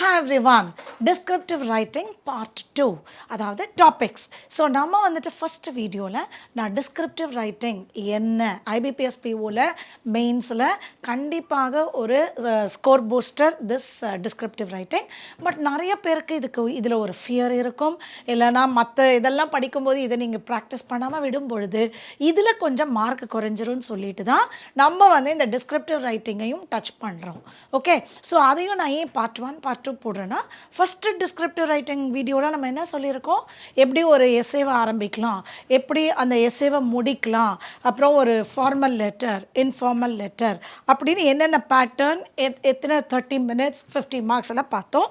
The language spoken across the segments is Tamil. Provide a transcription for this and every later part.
Hi everyone, descriptive writing part two அதாவது டாபிக்ஸ் ஸோ நம்ம வந்துட்டு ஃபஸ்ட் வீடியோவில் நான் டிஸ்கிரிப்டிவ் ரைட்டிங் என்ன ஐபிபிஎஸ்பிஓவில் மெயின்ஸில் கண்டிப்பாக ஒரு score booster this descriptive writing but நிறைய பேருக்கு இதுக்கு இதில் ஒரு ஃபியர் இருக்கும். இல்லைனா மற்ற இதெல்லாம் படிக்கும்போது இதை நீங்கள் ப்ராக்டிஸ் பண்ணாமல் விடும் பொழுது இதில் கொஞ்சம் மார்க் குறைஞ்சிரும்னு சொல்லிட்டு தான் நம்ம வந்து இந்த டிஸ்கிரிப்டிவ் ரைட்டிங்கையும் டச் பண்ணுறோம் ஓகே ஸோ அதையும் நான் ஏன் பார்ட் ஒன் பார்ட் டூ போடுறேன்னா ஃபஸ்ட்டு டிஸ்கிரிப்டிவ் ரைட்டிங் வீடியோவில் நம்ம என்ன சொல்லியிருக்கோம்? எப்படி ஒரு எஸ்ஏவை ஆரம்பிக்கலாம்? எப்படி அந்த எஸ்ஏவை முடிக்கலாம்? அப்புறம் ஒரு ஃபார்மல் லெட்டர் இன்ஃபார்மல் லெட்டர் அப்படின்னு என்னென்ன பேட்டர்ன் எத் எத்தனை தேர்ட்டி மினிட்ஸ் ஃபிஃப்டி மார்க்ஸ் எல்லாம் பார்த்தோம்.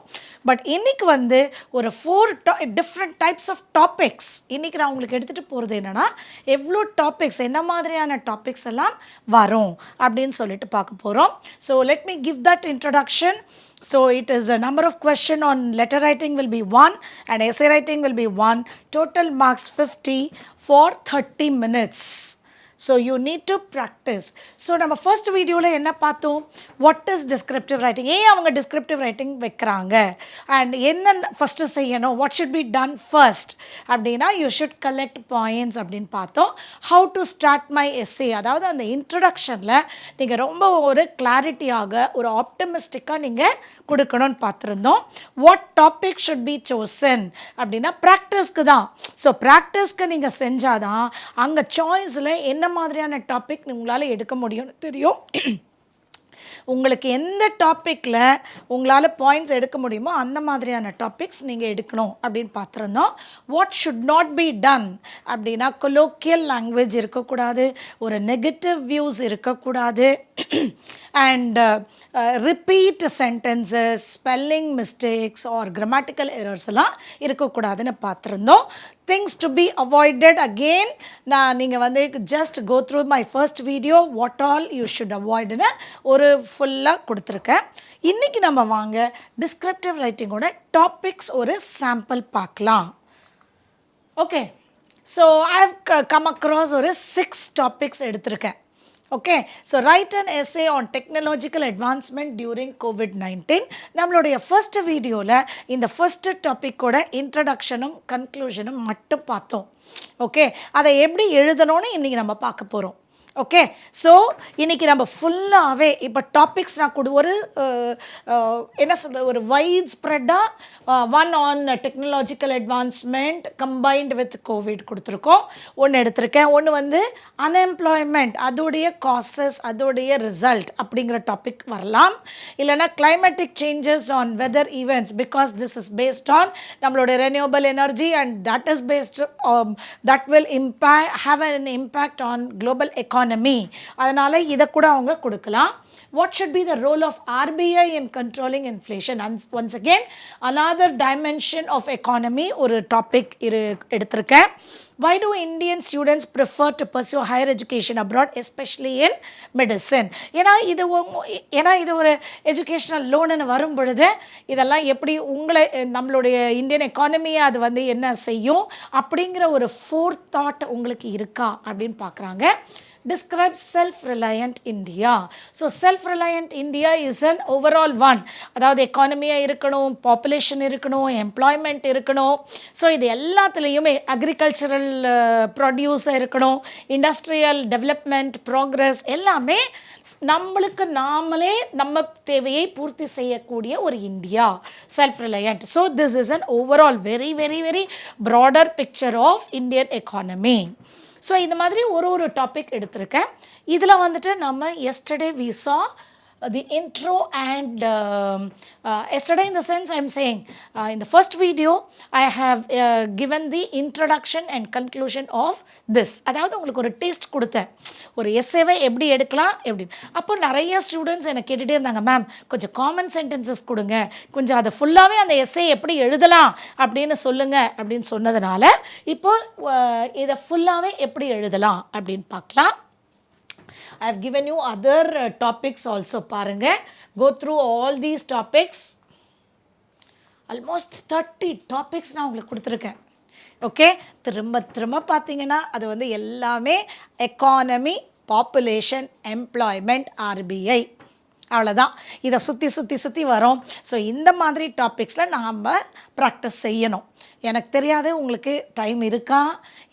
பட் இன்னைக்கு வந்து ஒரு four different types of topics இன்றைக்கி நான் உங்களுக்கு எடுத்துகிட்டு போகிறது என்னென்னா எவ்வளோ டாபிக்ஸ் என்ன மாதிரியான டாபிக்ஸ் எல்லாம் வரும் அப்படின்னு சொல்லிட்டு பார்க்க போகிறோம் so let me give that introduction So it is a number of question on letter writing will be 1 and essay writing will be 1. Total marks 50 for 30 minutes. So you need to practice so நம்ம ஃபர்ஸ்ட் வீடியோவில் என்ன பார்த்தோம்? வாட் இஸ் டிஸ்கிரிப்டிவ் ரைட்டிங் ஏன் அவங்க டிஸ்கிரிப்டிவ் ரைட்டிங் வைக்கிறாங்க? அண்ட் என்ன ஃபஸ்ட்டு செய்யணும்? What should be done first அப்படின்னா யூ ஷுட் கலெக்ட் பாயிண்ட்ஸ் அப்படின்னு பார்த்தோம். How to start my essay அதாவது அந்த இன்ட்ரடக்ஷனில் நீங்கள் ரொம்ப ஒரு கிளாரிட்டியாக ஒரு ஆப்டமிஸ்டிக்காக நீங்கள் கொடுக்கணும்னு பார்த்துருந்தோம். What topic should be chosen அப்படின்னா ப்ராக்டிஸ்க்கு தான். ஸோ ப்ராக்டிஸ்க்கு நீங்கள் செஞ்சாதான் அங்கே சாய்ஸில் என்ன மாதிரியான டாபிக் உங்களால் எடுக்க முடியும்னு தெரியும்? உங்களுக்கு எந்த டாப்பிக்கில் உங்களால் பாயிண்ட்ஸ் எடுக்க முடியுமோ அந்த மாதிரியான டாபிக்ஸ் நீங்கள் எடுக்கணும் அப்படின்னு பார்த்துருந்தோம். What should not be done அப்படின்னா கொலோக்கியல் லாங்குவேஜ் இருக்கக்கூடாது. ஒரு நெகட்டிவ் வியூஸ் இருக்கக்கூடாது. And repeat sentences spelling mistakes or grammatical errors எல்லாம் இருக்கக்கூடாதுன்னு பார்த்துருந்தோம். Things to be avoided again நான் நீங்கள் வந்து just go through my first video what all you should அவாய்டுன்னு ஒரு ஃபுல்லாக கொடுத்துருக்கேன். இன்றைக்கி நம்ம வாங்க டிஸ்கிரிப்டிவ் ரைட்டிங்கோட டாபிக்ஸ் ஒரு சாம்பிள் பார்க்கலாம். Okay so I have come across ஒரு சிக்ஸ் டாபிக்ஸ் எடுத்திருக்கேன். Okay so right and essay on technological advancement during covid nineteen நம்மளுடைய ஃபர்ஸ்ட் வீடியோவில் இந்த ஃபர்ஸ்ட் டாப்பிக்கோட இன்ட்ரடக்ஷனும் கன்க்ளூஷனும் மட்டும் பார்த்தோம். ஓகே அதை எப்படி எழுதணும்னு இன்றைக்கி நம்ம பார்க்க போகிறோம் ஓகே ஸோ இன்றைக்கி நம்ம ஃபுல்லாகவே இப்போ டாபிக்ஸ் நான் கொடு ஒரு என்ன சொல்கிற ஒரு wide ஸ்ப்ரெட்டாக one on technological advancement combined with covid கொடுத்துருக்கோம். ஒன்று எடுத்திருக்கேன். ஒன்று வந்து அன்எம்ப்ளாய்மெண்ட் அதோடைய காசஸ் அதோடைய ரிசல்ட் அப்படிங்கிற டாபிக் வரலாம். இல்லைனா climatic changes on weather events because this is based on நம்மளோட renewable energy and that is based that will impact have an impact on global economy economy அதனால் இதை கூட அவங்க கொடுக்கலாம். What should be the role of RBI in controlling inflation அன்ஸ் once again another dimension of economy ஒரு டாபிக் இரு எடுத்திருக்கேன். Why do Indian students prefer to pursue higher education abroad especially in medicine? ஏன்னா இது ஏன்னா இது ஒரு எஜுகேஷ்னல் லோனுன்னு வரும் பொழுது இதெல்லாம் எப்படி உங்களை நம்மளுடைய இந்தியன் எக்கானமியை அது வந்து என்ன செய்யும் அப்படிங்கிற ஒரு ஃபோர் தாட் உங்களுக்கு இருக்கா அப்படின்னு பார்க்குறாங்க. Describes self-reliant India. So self-reliant India is an overall one. அதாவது எக்கானமியாக இருக்கணும் பாப்புலேஷன் இருக்கணும் எம்ப்ளாய்மெண்ட் இருக்கணும். ஸோ இது எல்லாத்துலேயுமே அக்ரிகல்ச்சரல் ப்ரொடியூஸாக இருக்கணும். இண்டஸ்ட்ரியல் டெவலப்மெண்ட் ப்ராக்ரஸ் எல்லாமே நம்மளுக்கு நாமளே நம்ம தேவையை பூர்த்தி செய்யக்கூடிய ஒரு India self reliant so this is an overall very very very broader picture of Indian economy so இந்த மாதிரி ஒரு ஒரு டாபிக் எடுத்திருக்கேன். இதில் வந்துட்டு நம்ம yesterday we saw Uh, the intro and um, uh, yesterday in the sense i'm saying uh, in the first video i have uh, given the introduction and conclusion of this. அதாவது உங்களுக்கு ஒரு டேஸ்ட் கொடுத்தேன். ஒரு எஸ்ஏவை எப்படி எடுக்கலாம் எப்படி. அப்போ நிறைய ஸ்டூடெண்ட்ஸ் என்னை கேட்டுகிட்டே இருந்தாங்க மேம் கொஞ்சம் காமன் சென்டென்சஸ் கொடுங்க. கொஞ்சம் அதை ஃபுல்லாகவே அந்த எஸ்ஏ எப்படி எழுதலாம் அப்படின்னு சொல்லுங்கள் அப்படின்னு சொன்னதுனால இப்போ இதை ஃபுல்லாகவே எப்படி எழுதலாம் அப்படின்னு பார்க்கலாம். I have given you other topics also பாருங்கள் பாருங்க. Go through all these topics. Almost 30 topics நான் உங்களுக்கு கொடுத்துருக்கேன். ஓகே திரும்ப திரும்ப பார்த்தீங்கன்னா அது வந்து எல்லாமே எக்கானமி பாப்புலேஷன் எம்ப்ளாய்மெண்ட் ஆர்பிஐ அவ்வளோதான் இதை சுற்றி சுற்றி சுற்றி வரும். ஸோ இந்த மாதிரி டாபிக்ஸில் நாம் ப்ராக்டிஸ் செய்யணும். எனக்கு தெரியாது உங்களுக்கு டைம் இருக்கா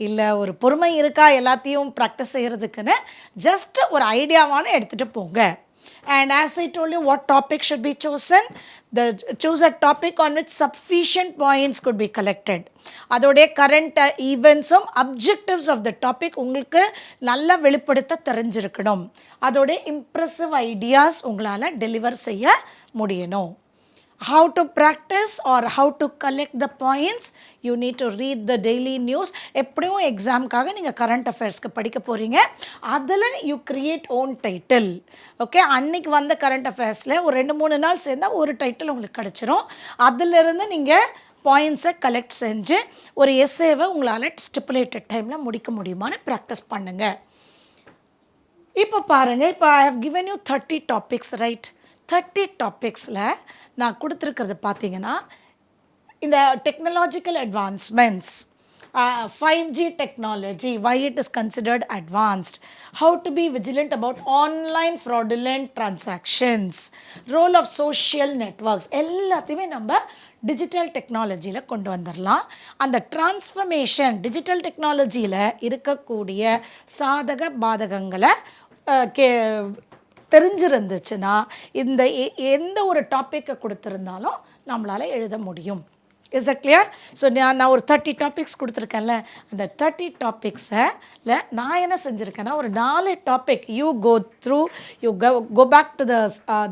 இல்லை ஒரு பொறுமை இருக்கா எல்லாத்தையும் ப்ராக்டிஸ் செய்கிறதுக்குன்னு ஜஸ்ட் ஒரு ஐடியாவான எடுத்துகிட்டு போங்க And as I told you, what topic should be chosen? The choose a topic on which sufficient points could be collected. அதோடைய கரண்ட் ஈவெண்ட்ஸும் அப்ஜெக்டிவ்ஸ் ஆஃப் த டாபிக் உங்களுக்கு நல்லா வெளிப்படுத்த தெரிஞ்சிருக்கணும் அதோடைய இம்ப்ரெசிவ் ஐடியாஸ் உங்களால் டெலிவர் செய்ய முடியணும் how to practice or how to collect the points you need to read the daily news. எப்படியும் எக்ஸாம்க்காக நீங்கள் கரண்ட் அஃபேர்ஸ்க்கு படிக்க போகிறீங்க அதில் you create own title okay அன்னைக்கு வந்த கரண்ட் அஃபேர்ஸில் ஒரு ரெண்டு மூணு நாள் சேர்ந்தால் ஒரு டைட்டில் உங்களுக்கு கிடச்சிரும். அதிலிருந்து நீங்கள் பாயிண்ட்ஸை கலெக்ட் செஞ்சு ஒரு எஸ்ஏவை உங்களால் ஸ்டிப்புலேட்டட் டைமில் முடிக்க முடியுமான்னு ப்ராக்டிஸ் பண்ணுங்கள் இப்போ பாருங்கள் இப்போ I have given you thirty topics right thirty டாபிக்ஸில் நான் கொடுத்துருக்கிறது பார்த்தீங்கன்னா இந்த technological advancements five G technology why it is considered advanced how to be vigilant about online fraudulent transactions role of social networks எல்லாத்தையுமே நம்ம டிஜிட்டல் டெக்னாலஜியில் கொண்டு வந்துடலாம் அந்த டிரான்ஸ்ஃபர்மேஷன் டிஜிட்டல் டெக்னாலஜியில் இருக்கக்கூடிய சாதக பாதகங்களை கே தெரிஞ்சிருந்துச்சுன்னா இந்த எ- எந்த ஒரு டாப்பிக்கை கொடுத்துருந்தாலும் நம்மளால் எழுத முடியும். இஸ் அ கிளியர் ஸோ நான் நான் ஒரு தேர்ட்டி டாபிக்ஸ் கொடுத்துருக்கேன்ல. அந்த தேர்ட்டி டாபிக்ஸில் நான் என்ன செஞ்சுருக்கேன்னா ஒரு நாலு topic you go through you go back to the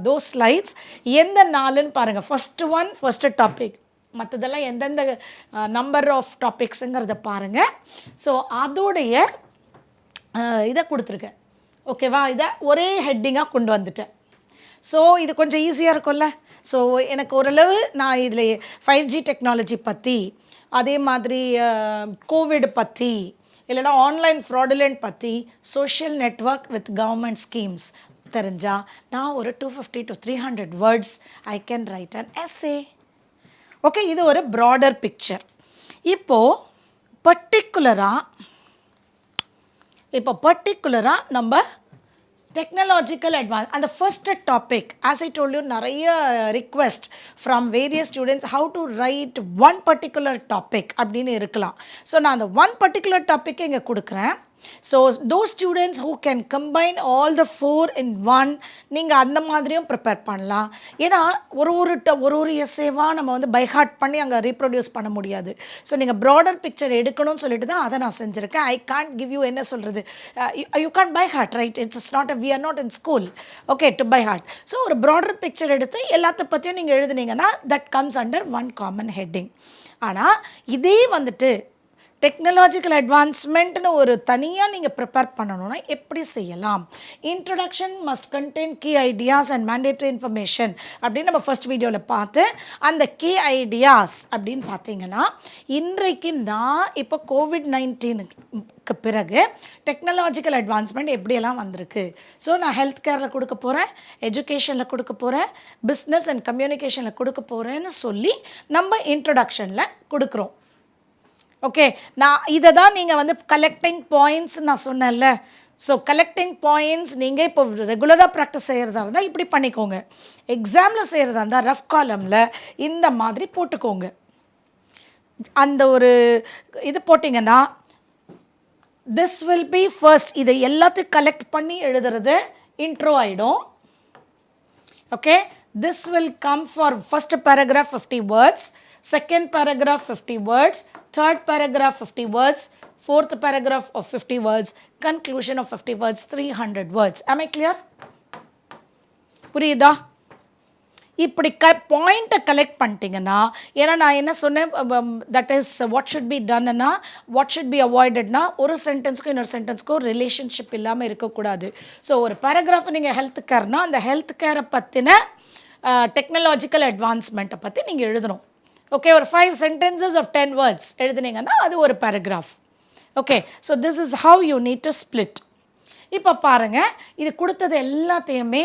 those slides எந்த நாலுன்னு பாருங்கள் ஃபஸ்ட்டு ஒன் ஃபஸ்ட்டு டாபிக் மற்றதெல்லாம் எந்தெந்த uh, நம்பர் ஆஃப் டாபிக்ஸுங்கிறத பாருங்கள் ஸோ அதோடைய uh, இதை கொடுத்துருக்கேன். ஓகேவா இதை ஒரே ஹெட்டிங்காக கொண்டு வந்துட்டேன். ஸோ இது கொஞ்சம் ஈஸியாக இருக்கும்ல? ஸோ எனக்கு ஓரளவு நான் இதில் ஃபைவ் ஜி டெக்னாலஜி பற்றி அதே மாதிரி கோவிட் பற்றி இல்லைனா ஆன்லைன் ஃப்ராடுலண்ட் பற்றி social network with government schemes தெரிஞ்சால் நான் ஒரு two fifty to three hundred words I can write an essay okay இது ஒரு ப்ராடர் பிக்சர் இப்போது பர்டிகுலராக இப்போ பர்டிகுலராக நம்ம டெக்னாலஜிக்கல் அட்வான்ஸ் அந்த first topic as I told you நிறைய request from various students how to write one particular topic அப்படின்னு இருக்கலாம். ஸோ நான் அந்த ஒன் பர்டிகுலர் டாப்பிக்கை இங்கே கொடுக்குறேன். So those students who can combine all the four in one நீங்கள் அந்த மாதிரியும் ப்ரிப்பேர் பண்ணலாம். ஏன்னா ஒரு ஒரு ட- ஒரு ஒரு எஸ்ஸேவாக நம்ம வந்து பைஹார்ட் பண்ணி அங்கே ரீப்ரொடியூஸ் பண்ண முடியாது. ஸோ நீங்கள் ப்ராடர் பிக்சர் எடுக்கணும்னு சொல்லிட்டு தான் அதை நான் செஞ்சுருக்கேன். ஐ கான்ட் கிவ் யூ என்ன சொல்கிறது you can by heart right it's not a we are not in school okay to by heart so ஒரு ப்ராடர் பிக்சர் எடுத்து எல்லாத்த பற்றியும் நீங்கள் எழுதுனீங்கன்னா that comes under one common heading ஆனால் இதே வந்துட்டு டெக்னாலஜிக்கல் அட்வான்ஸ்மெண்ட்னு ஒரு தனியாக நீங்கள் ப்ரிப்பேர் பண்ணணும்னா எப்படி செய்யலாம்? Introduction must contain key ideas and mandatory information அப்படின்னு நம்ம ஃபர்ஸ்ட் வீடியோவில் பார்த்து அந்த கீ ஐடியாஸ் அப்படின்னு பார்த்தீங்கன்னா இன்றைக்கு நான் இப்போ கோவிட் நைன்டீனுக்கு பிறகு டெக்னாலஜிக்கல் அட்வான்ஸ்மெண்ட் எப்படியெல்லாம் வந்திருக்கு? ஸோ நான் ஹெல்த் கேரில் கொடுக்க போகிறேன் எஜுகேஷனில் கொடுக்க போகிறேன் பிஸ்னஸ் அண்ட் கம்யூனிகேஷனில் கொடுக்க போகிறேன்னு சொல்லி நம்ம இன்ட்ரடக்ஷனில் கொடுக்குறோம். ஓகே நான் இதை தான் நீங்கள் வந்து கலெக்டிங் பாயிண்ட்ஸ் நான் சொன்னேன்ல. ஸோ கலெக்டிங் பாயிண்ட்ஸ் நீங்கள் இப்போ ரெகுலராக ப்ராக்டிஸ் செய்கிறதா இருந்தால் இப்படி பண்ணிக்கோங்க. எக்ஸாமில் செய்கிறதா இருந்தால் ரஃப் காலமில் இந்த மாதிரி போட்டுக்கோங்க. அந்த ஒரு இது போட்டிங்கன்னா திஸ் வில் பி ஃபர்ஸ்ட் இதை எல்லாத்தையும் கலெக்ட் பண்ணி எழுதுறது இன்ட்ரோ ஆகிடும் okay this will come for first paragraph fifty words second paragraph 50 words third paragraph 50 words fourth paragraph of 50 words conclusion of 50 words 300 words. Am i clear? புரியுதா? இப்படி க பாயிண்ட்டை கலெக்ட் பண்ணிட்டீங்கன்னா ஏன்னா நான் என்ன சொன்னேன் that is what should be டன்னா what should be அவாய்டட்னா ஒரு சென்டென்ஸ்க்கும் இன்னொரு சென்டென்ஸ்க்கும் ரிலேஷன்ஷிப் இல்லாமல் இருக்கக்கூடாது. ஸோ ஒரு பேராகிராஃப் நீங்கள் ஹெல்த் கேர்னால் அந்த ஹெல்த் கேரை பற்றின டெக்னாலஜிக்கல் அட்வான்ஸ்மெண்ட்டை பற்றி நீங்கள் எழுதணும். ஓகே ஒரு five sentences of ten words எழுதுனீங்கன்னா அது ஒரு paragraph okay so this is how you need to split இப்போ பாருங்கள் இது கொடுத்தது எல்லாத்தையுமே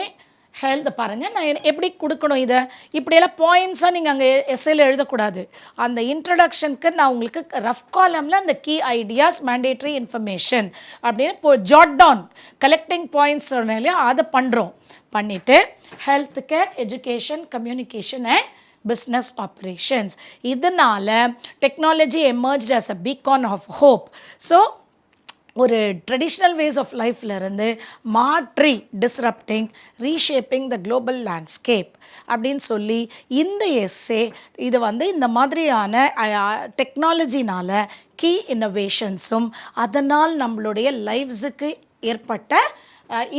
ஹெல்த் பாருங்கள் நான் எப்படி கொடுக்கணும் இதை? இப்படியெல்லாம் பாயிண்ட்ஸாக நீங்கள் அங்கே எஸ்ஏல எழுதக்கூடாது. அந்த இன்ட்ரடக்ஷனுக்கு நான் உங்களுக்கு ரஃப் காலமில் அந்த கீ ஐடியாஸ் மேண்டேட்ரி இன்ஃபர்மேஷன் அப்படின்னு இப்போ ஜாட் டவுன் கலெக்டிங் பாயிண்ட்ஸ் சொன்னேன் அதை பண்ணுறோம் பண்ணிவிட்டு health care education communication and business operations இதனால் technology emerge as a beacon of hope so ஒரு ட்ரெடிஷ்னல் வேஸ் ஆஃப் லைஃப்லேருந்து மாற்றி disrupting reshaping the global landscape அப்படின்னு சொல்லி இந்த எஸ்ஸே இது வந்து இந்த மாதிரியான டெக்னாலஜினால் கீ இன்னோவேஷன்ஸும் அதனால் நம்மளுடைய லைஃப்ஸுக்கு ஏற்பட்ட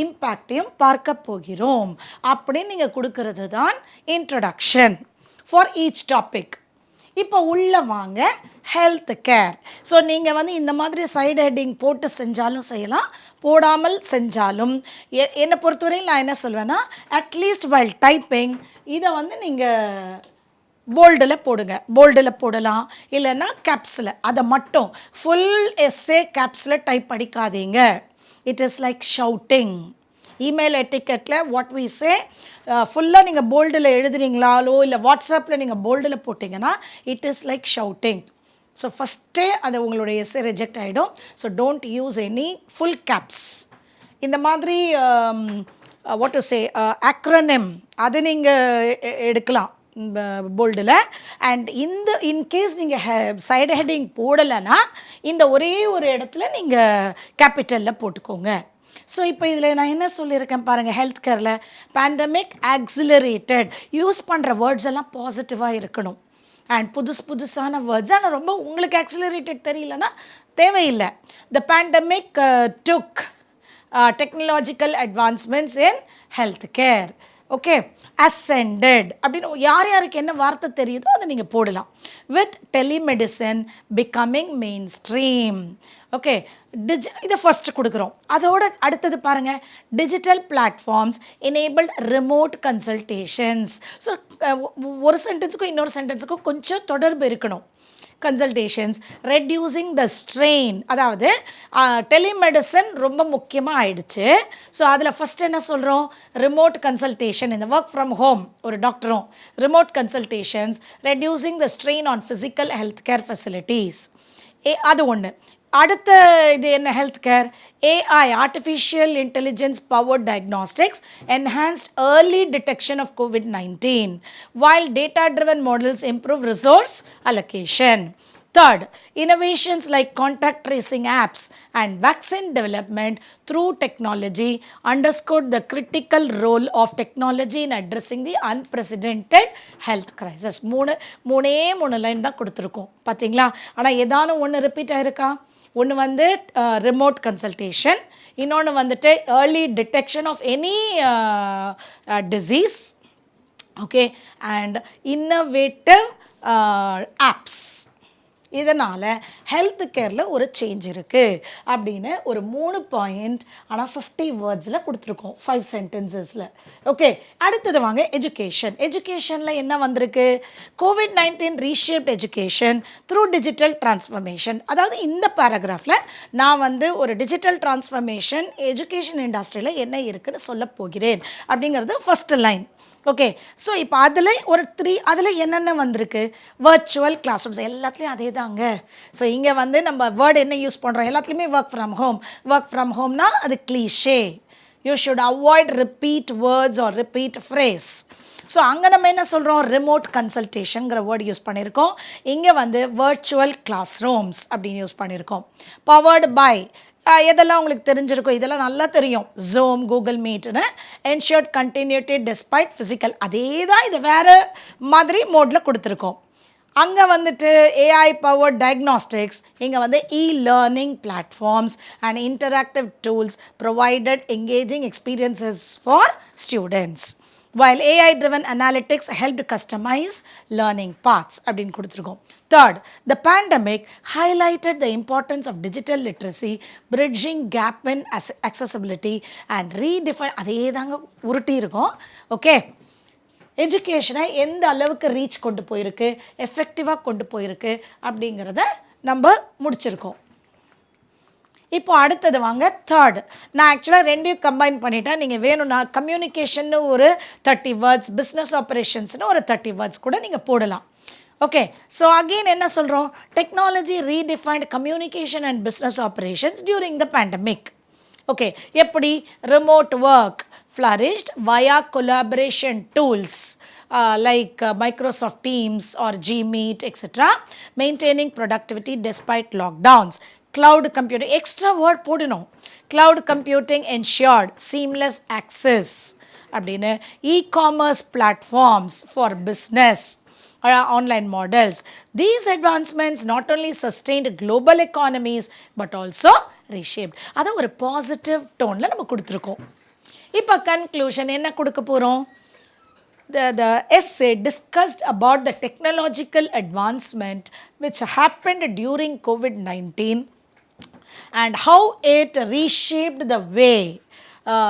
இம்பேக்டையும் பார்க்க போகிறோம். அப்படின்னு நீங்கள் கொடுக்கறது தான் இன்ட்ரடக்ஷன் ஃபார் ஈச் டாபிக் இப்போ உள்ளே வாங்க ஹெல்த் கேர் ஸோ நீங்கள் வந்து இந்த மாதிரி சைடு ஹெட்டிங் போட்டு செஞ்சாலும் செய்யலாம் போடாமல் செஞ்சாலும். எ- என்னை பொறுத்தவரையில் நான் என்ன சொல்வேன்னா அட்லீஸ்ட் வைல் டைப்பிங் இதை வந்து நீங்கள் போல்டில் போடுங்க. போல்டில் போடலாம் இல்லைன்னா கேப்ஸில் அதை மட்டும் ஃபுல் எஸ்ஸே கேப்ஸில் type படிக்காதீங்க it is like shouting email எட்டிக்கெட்டில் what we say ஃபுல்லாக நீங்கள் போல்டில் எழுதுறீங்களாலோ இல்லை வாட்ஸ்அப்பில் நீங்கள் போல்டில் போட்டிங்கன்னா it is like shouting so ஃபஸ்ட்டே அது உங்களுடைய எஸ்ஸே ரிஜெக்ட் ஆகிடும் so don't use any full caps இந்த மாதிரி வாட் டு சே அக்ரனிம் அது நீங்கள் எடுக்கலாம். போல்டில் அண்ட் இந்த இன்கேஸ் நீங்கள் ஹெ சைடு ஹெட்டிங் போடலைன்னா இந்த ஒரே ஒரு இடத்துல நீங்கள் கேபிட்டலில் போட்டுக்கோங்க. ஸோ இப்போ இதில் நான் என்ன சொல்லியிருக்கேன் பாருங்கள் ஹெல்த் கேரில் பேண்டமிக் ஆக்சிலரேட்டட் யூஸ் பண்ணுற வேர்ட்ஸ் எல்லாம் பாசிட்டிவாக இருக்கணும். அண்ட் புதுசு புதுசான வேர்ட்ஸ் ஆனால் ரொம்ப உங்களுக்கு ஆக்சிலரேட்டட் தெரியலன்னா தேவையில்லை. The pandemic took technological advancements in health care okay ascended அப்படின்னு யார் யாருக்கு என்ன வார்த்தை தெரியுதோ அதை நீங்கள் போடலாம். With telemedicine becoming mainstream okay டிஜி இதை ஃபஸ்ட்டு கொடுக்குறோம். அதோட அடுத்தது பாருங்கள் digital platforms enabled remote consultations so ஒரு சென்டென்ஸுக்கும் இன்னொரு சென்டென்ஸுக்கும் கொஞ்சம் தொடர்பு இருக்கணும். கன்சல்டேஷன்ஸ் ரெடியூசிங் த ஸ்ட்ரெயின் அதாவது டெலிமெடிசன் ரொம்ப முக்கியமாக ஆயிடுச்சு. ஸோ அதில் ஃபஸ்ட் என்ன சொல்கிறோம் ரிமோட் கன்சல்டேஷன் இந்த ஒர்க் ஃப்ரம் ஹோம் ஒரு டாக்டரும் remote consultations reducing the strain on physical health care facilities ஏ அது ஒன்று அடுத்த இது என்ன health care AI artificial intelligence power diagnostics enhanced early detection of COVID nineteen while data driven models improve resource allocation Third, innovations like contact tracing apps and vaccine development through technology underscored the critical role of technology in addressing the unprecedented health crisis. மூணு மூணே மூணு லைன் தான் கொடுத்துருக்கோம் பார்த்தீங்களா ஆனால் ஏதானும் ஒன்று ரிப்பீட் ஆயிருக்கா ஒன்று வந்து ரிமோட் கன்சல்டேஷன் இன்னொன்று வந்துட்டு early detection of any disease okay and innovative apps இதனால் ஹெல்த் கேரில் ஒரு சேஞ்ச் இருக்குது அப்படின்னு ஒரு மூணு பாயிண்ட் ஆனால் ஃபிஃப்டி வேர்ட்ஸில் கொடுத்துருக்கோம் ஃபைவ் சென்டென்சஸில் ஓகே அடுத்தது வாங்க எஜுகேஷன் எஜுகேஷனில் என்ன வந்திருக்கு? Covid nineteen reshaped education through digital transformation அதாவது இந்த பேராகிராஃபில் நான் வந்து ஒரு டிஜிட்டல் டிரான்ஸ்ஃபர்மேஷன் எஜுகேஷன் இண்டஸ்ட்ரியில் என்ன இருக்குன்னு சொல்ல போகிறேன் அப்படிங்கிறது ஃபஸ்ட்டு லைன் ஓகே ஸோ இப்போ அதில் ஒரு த்ரீ அதில் என்னென்ன வந்திருக்கு? வர்ச்சுவல் கிளாஸ் ரூம்ஸ் எல்லாத்துலேயும் அதே தாங்க ஸோ இங்கே வந்து நம்ம வேர்டு என்ன யூஸ் பண்ணுறோம் எல்லாத்துலேயுமே work from home work from ஹோம்னா அது cliche you should avoid repeat words or repeat phrase so அங்கே நம்ம என்ன சொல்கிறோம் ரிமோட் கன்சல்டேஷனுங்கிற வேர்டு யூஸ் பண்ணியிருக்கோம் இங்கே வந்து வர்ச்சுவல் கிளாஸ் ரூம்ஸ் அப்படின்னு யூஸ் பண்ணியிருக்கோம் பவர்டு பை எதெல்லாம் உங்களுக்கு தெரிஞ்சிருக்கும் இதெல்லாம் நல்லா தெரியும். ஜூம் கூகுள் மீட்னு என்ஷியர்ட் கண்டினியூட்டி டெஸ்பைட் ஃபிசிக்கல் அதே தான் இது வேறு மாதிரி மோடில் கொடுத்துருக்கோம். அங்கே வந்துட்டு ஏஐ பவர் டயக்னாஸ்டிக்ஸ் இங்கே வந்து e learning platforms and interactive tools provided engaging experiences for students while AI driven analytics help customize learning paths அப்படின்னு கொடுத்துருக்கோம். Third the pandemic highlighted the importance of digital literacy bridging gap in accessibility and redefine அதே தாங்க உருட்டி இருக்கோம். ஓகே எஜுகேஷனை எந்த அளவுக்கு ரீச் கொண்டு போயிருக்கு எஃபெக்டிவாக கொண்டு போயிருக்கு அப்படிங்கிறத நம்ம முடிச்சிருக்கோம். இப்போ அடுத்தது வாங்க. தேர்ட் நான் ஆக்சுவலாக ரெண்டையும் கம்பைன் பண்ணிட்டேன். நீங்கள் வேணும்னா கம்யூனிகேஷன்னு ஒரு தேர்ட்டி வேர்ட்ஸ் பிஸ்னஸ் ஆப்ரேஷன்ஸ்னு ஒரு தேர்ட்டி வேர்ட்ஸ் கூட நீங்கள் போடலாம். ஓகே ஸோ அகெயின் என்ன சொல்கிறோம் technology redefined communication and business operations during the pandemic okay எப்படி remote work flourished via collaboration tools like Microsoft Teams or G Meet etcetera maintaining productivity despite lockdowns cloud computing extra word போடணும் cloud computing ensured seamless access அப்படின்னு e commerce platforms for business online models. These advancements not only sustained global economies but also reshaped. அதை ஒரு பாசிட்டிவ் டோனில் நம்ம கொடுத்துருக்கோம் இப்போ கன்க்ளூஷன் என்ன கொடுக்க போகிறோம் the, the essay discussed about the technological advancement which happened during COVID 19 and how it reshaped the way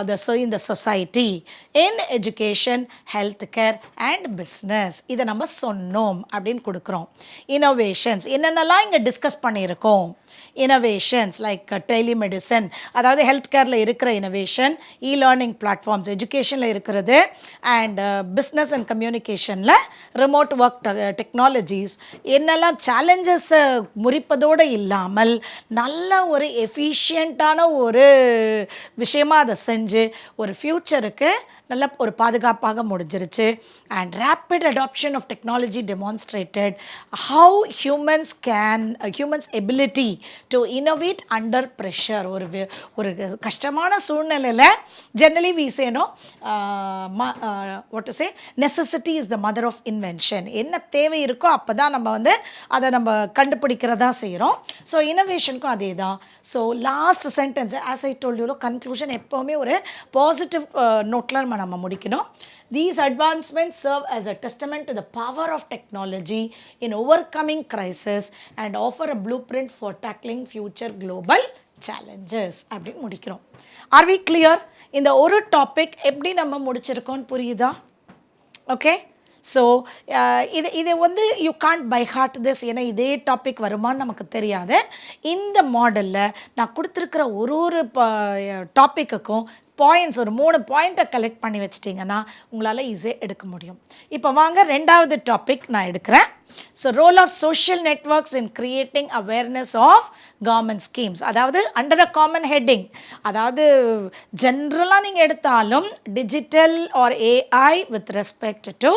the சொ இந்த society in education health care and business இதை நம்ம சொன்னோம் அப்படின்னு கொடுக்குறோம் இனோவேஷன்ஸ் என்னென்னலாம் இங்கே டிஸ்கஸ் பண்ணியிருக்கோம் இனோவேஷன்ஸ் லைக் டெலிமெடிசன் அதாவது ஹெல்த் கேரில் இருக்கிற இனோவேஷன் இ லேர்னிங் பிளாட்ஃபார்ம்ஸ் எஜுகேஷனில் இருக்கிறது அண்ட் பிஸ்னஸ் அண்ட் கம்யூனிகேஷனில் ரிமோட் ஒர்க் டெக்னாலஜிஸ் என்னெல்லாம் சேலஞ்சஸை முறிப்பதோடு இல்லாமல் நல்ல ஒரு எஃபிஷியண்ட்டான ஒரு விஷயமாக அதை செஞ்சு ஒரு ஃப்யூச்சருக்கு நல்ல ஒரு பாதுகாப்பாக முடிஞ்சிருச்சு. And rapid adoption of technology demonstrated how humans can humans ability to innovate under pressure ஒரு ஒரு கஷ்டமான சூழ்நிலையில் generally we say no what say necessity is the mother of invention என்ன தேவை இருக்கோ அப்போ தான் நம்ம வந்து அதை நம்ம கண்டுபிடிக்கிறதா செய்கிறோம் ஸோ இனோவேஷனுக்கும் அதே தான் so last sentence as I told you conclusion எப்போவுமே ஒரு பாசிட்டிவ் நோட்டில் uh, நம்ம நம்ம முடிக்கணும். These advancement serve as a testament to the power of technology in overcoming crisis and offer a blueprint for tackling future global challenges அப்படின்னு முடிக்கிறோம். ஆர் வி கிளியர் இந்த ஒரு டாபிக் எப்படி நம்ம முடிச்சிருக்கோம்னு புரியுதா? ஓகே ஸோ இது இதை வந்து you can't by heart this ஏன்னா இதே டாபிக் வருமான்னு நமக்கு தெரியாது. இந்த மாடலில் நான் கொடுத்துருக்கிற ஒரு ஒரு டாப்பிக்குக்கும் பாயிண்ட்ஸ் ஒரு மூணு பாயிண்ட்டை கலெக்ட் பண்ணி வச்சிட்டிங்கன்னா உங்களால் ஈஸியாக எடுக்க முடியும். இப்போ வாங்க ரெண்டாவது டாபிக் நான் எடுக்கிறேன். So role of social networks in creating awareness of government schemes அதாவது அண்டர் அ காமன் ஹெட்டிங் அதாவது ஜென்ரலாக நீங்கள் எடுத்தாலும் digital or AI with respect to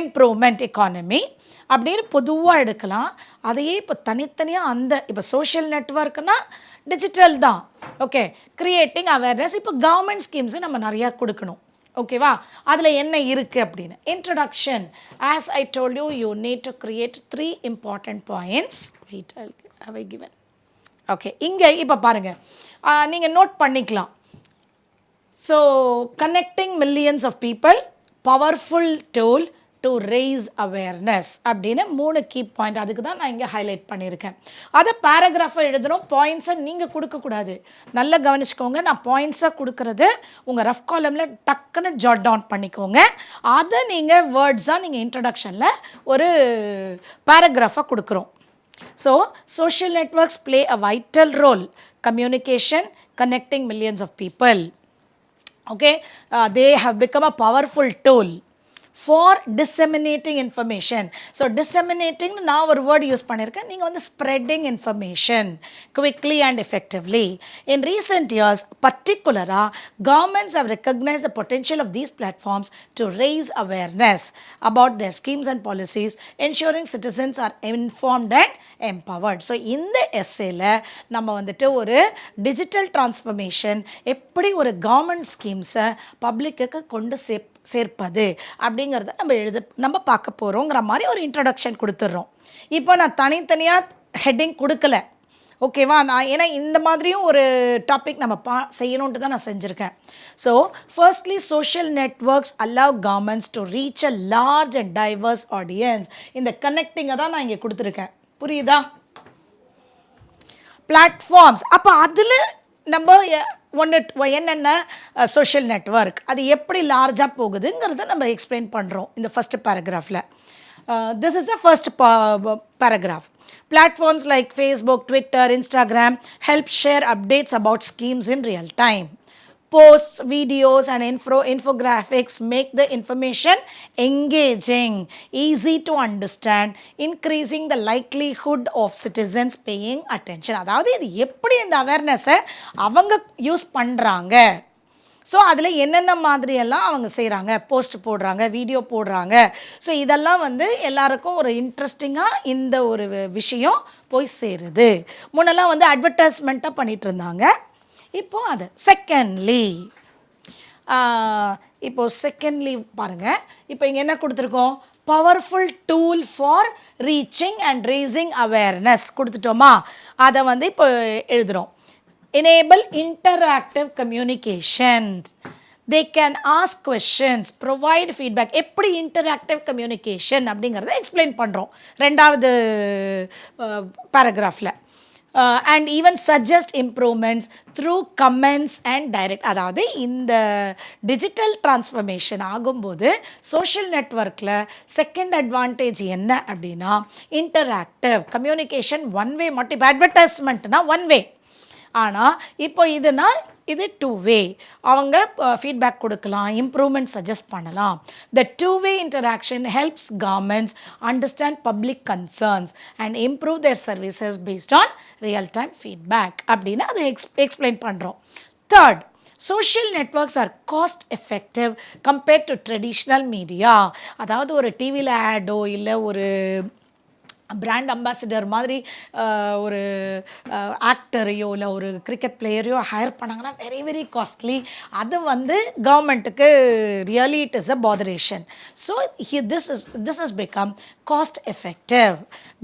improvement economy அப்படின்னு பொதுவாக எடுக்கலாம். அதையே இப்போ தனித்தனியாக அந்த இப்போ சோஷியல் நெட்ஒர்க்னால் டிஜிட்டல் தான். ஓகே கிரியேட்டிங் அவேர்னஸ் இப்போ கவர்மெண்ட் ஸ்கீம்ஸு நம்ம நிறையா கொடுக்கணும். ஓகேவா அதில் என்ன இருக்குது அப்படின்னு. Introduction as I told you you need to create three important points wait I given okay இங்கே இப்போ பாருங்கள் நீங்கள் நோட் பண்ணிக்கலாம். So connecting millions of people powerful tool to raise awareness அப்படின்னு மூணு கீ பாயிண்ட் அதுக்கு தான் நான் இங்கே ஹைலைட் பண்ணியிருக்கேன். அதை பேராகிராஃபை எழுதணும். பாயிண்ட்ஸை நீங்கள் கொடுக்கக்கூடாது நல்லா கவனிச்சுக்கோங்க. நான் பாயிண்ட்ஸாக கொடுக்கறது உங்கள் ரஃப் காலமில் டக்குன்னு ஜாட் டவுன் பண்ணிக்கோங்க. அதை நீங்கள் வேர்ட்ஸாக நீங்கள் இன்ட்ரடக்ஷனில் ஒரு பேராகிராஃபாக கொடுக்குறோம். So social networks play a vital role communication connecting millions of people Okay, Uh, they have become a powerful tool. For disseminating information so டிசெமினேட்டிங்னு நான் ஒரு வேர்டு யூஸ் பண்ணியிருக்கேன் நீங்கள் வந்து spreading information quickly and effectively in recent years பர்டிகுலராக governments have recognize the potential of these platforms to raise awareness about their schemes and policies ensuring citizens are informed and empowered so இந்த எஸ்ஸேல நம்ம வந்துட்டு ஒரு டிஜிட்டல் ட்ரான்ஸ்ஃபர்மேஷன் எப்படி ஒரு கவர்மெண்ட் ஸ்கீம்ஸை பப்ளிக்கு கொண்டு சேர்ப்போம் சேர்ப்பது அப்படிங்கிறத நம்ம எழுத நம்ம பார்க்க போகிறோங்கிற மாதிரி ஒரு இன்ட்ரடக்ஷன் கொடுத்துட்றோம். இப்போ நான் தனித்தனியாக ஹெட்டிங் கொடுக்கல. ஓகேவா நான் ஏன்னா இந்த மாதிரியும் ஒரு டாபிக் நம்ம பா செய்யணுன்ட்டு தான் நான் செஞ்சுருக்கேன். So firstly social networks allow governments to reach a large and diverse audience இந்த கனெக்டிங்கை தான் நான் இங்கே கொடுத்துருக்கேன். புரியுதா? பிளாட்ஃபார்ம்ஸ் அப்போ அதில் நம்ம ஒன்று என்னென்ன சோஷியல் நெட்வொர்க் அது எப்படி லார்ஜாக போகுதுங்கிறத நம்ம எக்ஸ்பிளைன் பண்ணுறோம் இந்த first பேராகிராஃபில் this is the first paragraph Platforms like Facebook, Twitter, Instagram help share updates about schemes in real time. Posts, videos, and info infographics make the information engaging, easy to understand, increasing the likelihood of citizens paying attention. அதாவது இது எப்படி இந்த அவேர்னஸை அவங்க யூஸ் பண்ணுறாங்க ஸோ அதில் என்னென்ன மாதிரியெல்லாம் அவங்க செய்கிறாங்க போஸ்ட் போடுறாங்க வீடியோ போடுறாங்க. ஸோ இதெல்லாம் வந்து எல்லாருக்கும் ஒரு இன்ட்ரெஸ்டிங்காக இந்த ஒரு விஷயம் போய் சேருது. முன்னெல்லாம் வந்து அட்வர்டைஸ்மெண்ட்டாக பண்ணிகிட்டு இருந்தாங்க. இப்போது அது செகண்ட்லி இப்போது செகண்ட்லி பாருங்கள் இப்போ இங்கே என்ன கொடுத்துருக்கோம்? Powerful tool for reaching and raising awareness கொடுத்துட்டோமா? அதை வந்து இப்போ எழுதுகிறோம் enable interactive communication. They can ask questions provide feedback எப்படி இன்டராக்டிவ் கம்யூனிகேஷன் அப்படிங்கிறத எக்ஸ்பிளைன் பண்ணுறோம் ரெண்டாவது பேராகிராஃபில் and even suggest improvements through comments and direct அதாவது இந்த டிஜிட்டல் டிரான்ஸ்ஃபர்மேஷன் ஆகும்போது சோஷியல் நெட்ஒர்க்கில் செகண்ட் அட்வான்டேஜ் என்ன அப்படின்னா இன்டராக்டிவ் கம்யூனிகேஷன் ஒன் வே மட்டும் இப்போ அட்வர்டைஸ்மெண்ட்னா ஒன் வே ஆனால் இப்போ இதுனா இது டூ வே அவங்க ஃபீட்பேக் கொடுக்கலாம் இம்ப்ரூவ்மெண்ட் சஜஸ்ட் பண்ணலாம். The two way interaction helps governments understand public concerns and improve their services based on real time feedback அப்படின்னு அதை எக்ஸ் எக்ஸ்பிளைன் பண்ணுறோம் third social networks are cost effective compared to traditional media அதாவது ஒரு டிவியில் ஆடோ இல்லை ஒரு பிராண்ட் அம்பாசிடர் மாதிரி ஒரு ஆக்டரையோ இல்லை ஒரு கிரிக்கெட் பிளேயரையோ ஹையர் பண்ணாங்கன்னா வெரி வெரி காஸ்ட்லி அது வந்து கவர்மெண்ட்டுக்கு really it is a botheration so he this is this is become cost effective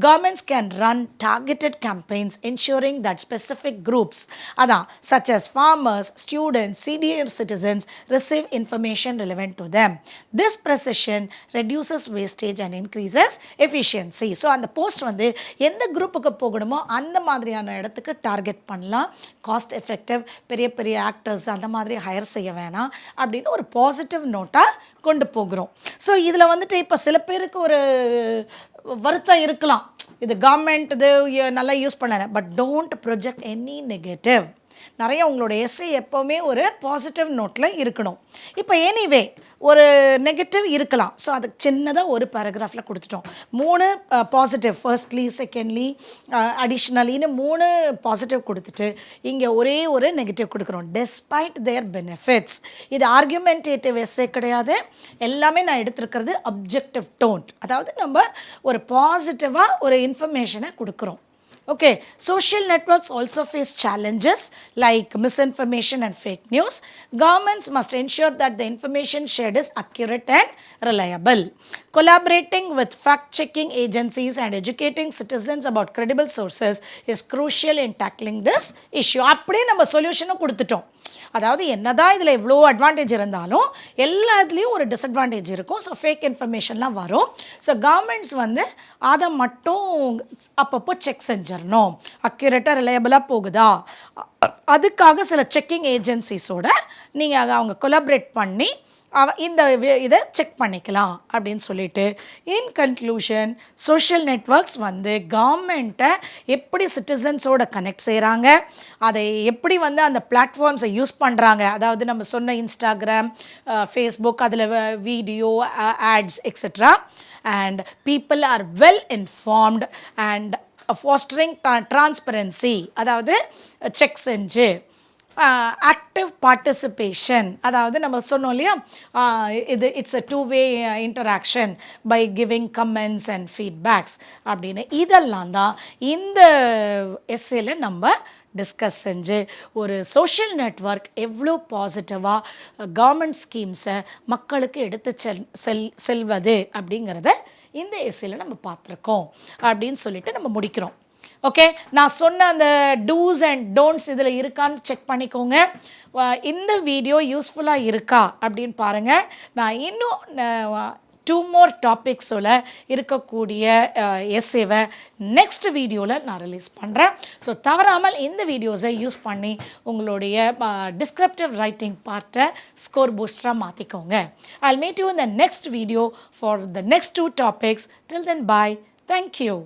governments can run targeted campaigns ensuring that specific groups அதான் such as farmers students senior citizens receive information relevant to them this precision reduces wastage and increases efficiency so அந்த போஸ்ட் வந்து எந்த குரூப்புக்கு போகணுமோ அந்த மாதிரியான இடத்துக்கு டார்கெட் பண்ணலாம். காஸ்ட் எஃபெக்டிவ் பெரிய பெரிய ஆக்டர்ஸ் அந்த மாதிரி ஹையர் செய்ய வேணாம் அப்படின்னு ஒரு பாசிட்டிவ் நோட்டாக கொண்டு போகிறோம். ஸோ இதில் வந்துட்டு இப்போ சில பேருக்கு ஒரு வருத்தம் இருக்கலாம். இது கவர்மெண்ட் இது நல்லா யூஸ் பண்ணல. But don't project any negative நிறைய உங்களோட எஸ்ஸே எப்போவுமே ஒரு பாசிட்டிவ் நோட்டில் இருக்கணும். இப்போ எனிவே ஒரு நெகட்டிவ் இருக்கலாம். ஸோ அதுக்கு சின்னதாக ஒரு பேராகிராஃபில் கொடுத்துட்டோம். மூணு பாசிட்டிவ் ஃபர்ஸ்ட்லி செகண்ட்லி அடிஷ்னலின்னு மூணு பாசிட்டிவ் கொடுத்துட்டு இங்கே ஒரே ஒரு நெகட்டிவ் கொடுக்குறோம். டெஸ்பைட் தேர் பெனிஃபிட்ஸ் இது ஆர்கியூமெண்டேட்டிவ் எஸ்ஸே கிடையாது. எல்லாமே நான் எடுத்திருக்கிறது அப்ஜெக்டிவ் டோன்ட் அதாவது நம்ம ஒரு பாசிட்டிவாக ஒரு இன்ஃபர்மேஷனை கொடுக்குறோம். Okay, social networks also face challenges like misinformation and fake news. Governments must ensure that the information shared is accurate and reliable. Collaborating with fact checking agencies and educating citizens about credible sources is crucial in tackling this issue. அப்படியே நம்ம சொல்யூஷனும் கொடுத்துட்டோம் அதாவது என்னதான் இதில் எவ்வளோ அட்வான்டேஜ் இருந்தாலும் எல்லாத்துலேயும் ஒரு டிஸ்அட்வான்டேஜ் இருக்கும். ஸோ ஃபேக் இன்ஃபர்மேஷன்லாம் வரும். ஸோ கவர்மெண்ட்ஸ் வந்து அதை மட்டும் அப்பப்போ செக் செஞ்சிடணும் அக்யூரேட்டாக ரிலையபிளாக போகுதா? அதுக்காக சில செக்கிங் ஏஜென்சிஸோட நீங்கள் அவங்க கொலாபரேட் பண்ணி அவ இந்த இதை செக் பண்ணிக்கலாம் அப்படின்னு சொல்லிட்டு இன் கன்க்ளூஷன் சோஷியல் நெட்வொர்க்ஸ் வந்து கவர்மெண்ட்டை எப்படி சிட்டிசன்ஸோட கனெக்ட் செய்கிறாங்க அதை எப்படி வந்து அந்த பிளாட்ஃபார்ம்ஸை யூஸ் பண்ணுறாங்க அதாவது நம்ம சொன்ன இன்ஸ்டாகிராம் ஃபேஸ்புக் அதில் video ads etcetera and people are well informed and fostering transparency அதாவது செக் செஞ்சு. ஆக்டிவ் பார்ட்டிசிபேஷன் அதாவது நம்ம சொன்னோம் இல்லையா? இது it's a two way interaction by giving comments and feedbacks அப்படின்னு. இதெல்லாம் தான் இந்த எஸ்ஏல நம்ம டிஸ்கஸ் செஞ்சு ஒரு சோஷியல் நெட்வொர்க் எவ்வளோ பாசிட்டிவாக கவர்மெண்ட் ஸ்கீம்ஸை மக்களுக்கு எடுத்து செல் செல் செல்வது அப்படிங்கிறத இந்த எஸ்ஏல நம்ம பார்த்துருக்கோம் அப்படின்னு சொல்லிட்டு நம்ம முடிக்கிறோம். ஓகே நான் சொன்ன அந்த டூஸ் அண்ட் டோன்ட்ஸ் இதில் இருக்கான்னு செக் பண்ணிக்கோங்க. இந்த வீடியோ யூஸ்ஃபுல்லாக இருக்கா அப்படின்னு பாருங்கள் நான் இன்னும் டூ மோர் டாபிக்ஸோட இருக்கக்கூடிய எஸ்ஏவை நெக்ஸ்ட் வீடியோவில் நான் ரிலீஸ் பண்ணுறேன் ஸோ தவறாமல் இந்த வீடியோஸை யூஸ் பண்ணி உங்களுடைய டிஸ்கிரிப்டிவ் ரைட்டிங் பார்ட்டை ஸ்கோர் பூஸ்டராக மாற்றிக்கோங்க ஐ மீட் யூ இந்த next video for the next two topics till then bye thank you